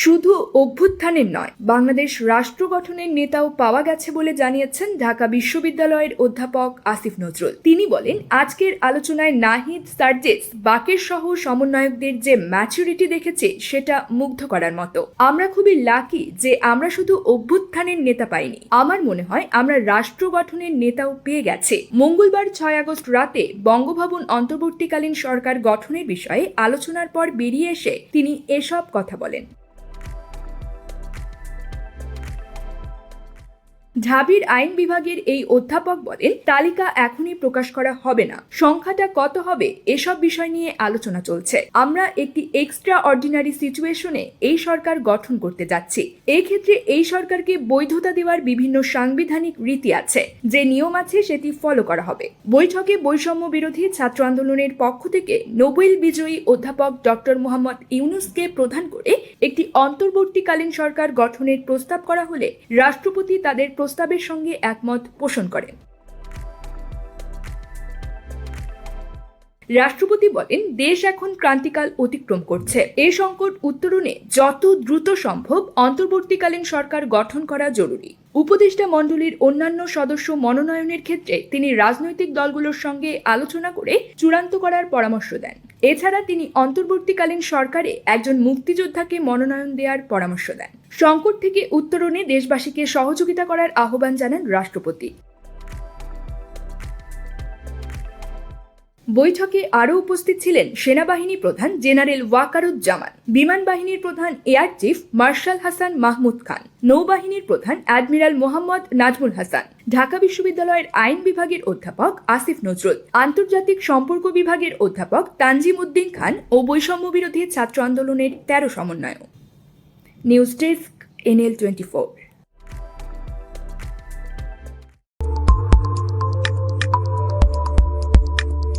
শুধু অভ্যুত্থানের নয়, বাংলাদেশ রাষ্ট্র গঠনের নেতাও পাওয়া গেছে বলে জানিয়েছেন ঢাকা বিশ্ববিদ্যালয়ের অধ্যাপক আসিফ নজরুল। তিনি বলেন, আজকের আলোচনায় নাহিদ সার্জেস বাকের সহ সমন্বয়কদের যে ম্যাচুরিটি দেখেছে, সেটা মুগ্ধ করার মতো। আমরা খুবই লাকি যে আমরা শুধু অভ্যুত্থানের নেতা পাইনি। আমার মনে হয় আমরা রাষ্ট্র গঠনের নেতাও পেয়ে গেছে। মঙ্গলবার ছয় আগস্ট রাতে বঙ্গভবন অন্তর্বর্তীকালীন সরকার গঠনের বিষয়ে আলোচনার পর বেরিয়ে এসে তিনি এসব কথা বলেন। ঢাবির আইন বিভাগের এই অধ্যাপক বলেন তালিকা এখনই প্রকাশ করা হবে না। সংখ্যাটা কত হবে এসব বিষয় নিয়ে আলোচনা চলছে। আমরা একটি এক্সট্রা অর্ডিনারি সিচুয়েশনে এই সরকার গঠন করতে যাচ্ছি। এই ক্ষেত্রে এই সরকারকে বৈধতা দেওয়ার বিভিন্ন সাংবিধানিক রীতি আছে। যে নিয়ম আছে সেটি ফলো করা হবে। বৈঠকে বৈষম্য বিরোধী ছাত্র আন্দোলনের পক্ষ থেকে নোবেল বিজয়ী অধ্যাপক ডক্টর মোহাম্মদ ইউনুসকে প্রধান করে একটি অন্তর্বর্তীকালীন সরকার গঠনের প্রস্তাব করা হলে রাষ্ট্রপতি তাদের প্রস্তাবের সঙ্গে একমত পোষণ করেন। রাষ্ট্রপতি বলেন, দেশ এখন ক্রান্তিকাল অতিক্রম করছে। এ সংকট উত্তরণে যত দ্রুত সম্ভব অন্তর্বর্তীকালীন সরকার গঠন করা জরুরি। উপদেষ্টা মণ্ডলীর অন্যান্য সদস্য মনোনয়নের ক্ষেত্রে তিনি রাজনৈতিক দলগুলোর সঙ্গে আলোচনা করে চূড়ান্ত করার পরামর্শ দেন। এছাড়া তিনি অন্তর্বর্তীকালীন সরকারে একজন মুক্তিযোদ্ধাকে মনোনয়ন দেওয়ার পরামর্শ দেন। সংকট থেকে উত্তরণে দেশবাসীকে সহযোগিতা করার আহ্বান জানান রাষ্ট্রপতি। বৈঠকে আরও উপস্থিত ছিলেন সেনাবাহিনী প্রধান জেনারেল ওয়াকারুজ্জামান, বিমান বাহিনীর প্রধান air chief marshal Hasan Mahmud Khan, নৌবাহিনীর প্রধান অ্যাডমিরাল মোহাম্মদ নাজমুল হাসান, ঢাকা বিশ্ববিদ্যালয়ের আইন বিভাগের অধ্যাপক আসিফ নজরুল, আন্তর্জাতিক সম্পর্ক বিভাগের অধ্যাপক তানজিম উদ্দিন খান ও বৈষম্য বিরোধী ছাত্র আন্দোলনের তেরো সমন্বয়ক। News Desk, NL24.